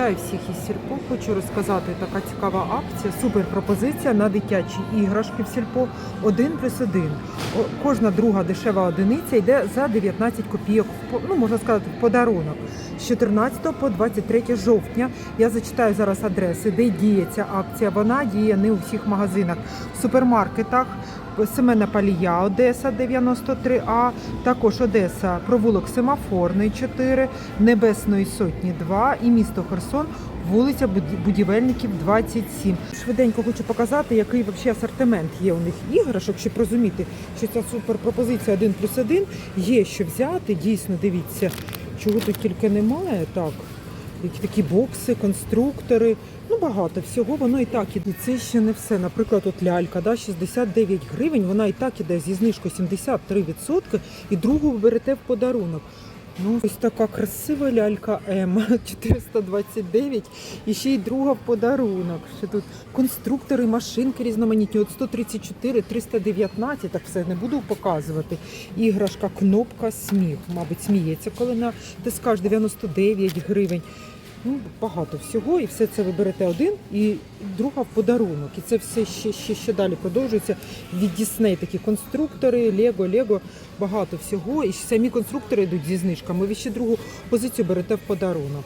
Вітаю всіх із Сільпо. Хочу розказати така цікава акція, супер пропозиція на дитячі іграшки в Сільпо 1 плюс 1. О, Кожна друга дешева одиниця йде за 19 копійок, ну можна сказати, в подарунок. З 14 по 23 жовтня я зачитаю зараз адреси, де діє ця акція. Вона діє не у всіх магазинах, в супермаркетах. Семена Палія, Одеса 93А, також Одеса, провулок Семафорний 4, Небесної Сотні 2 і місто Херсон, вулиця Буді- Будівельників 27. Швиденько хочу показати, який взагалі асортимент є у них іграшок, щоб розуміти, що ця суперпропозиція 1 плюс 1 є що взяти. Дійсно, дивіться, чого тут тільки немає. Так, такі бокси, конструктори. Ну, багато всього, воно і так іде. Це ще не все. Наприклад, от лялька, да, 69 гривень, вона і так іде зі знижкою 73%, і другу ви берете в подарунок. Ну, ось така красива лялька М 429 і ще й друга в подарунок. Ще тут конструктори, машинки різноманітні. От 134, 319, так все не буду показувати. Іграшка, кнопка, сміх. Мабуть, сміється, коли натискаєш 99 гривень. Ну, багато всього, і все це ви берете один, і друга в подарунок. І це все ще, ще, ще далі продовжується. Від Дісней такі конструктори, Лего, Лего, багато всього. І самі конструктори йдуть зі знижками. Ви ще другу позицію берете в подарунок.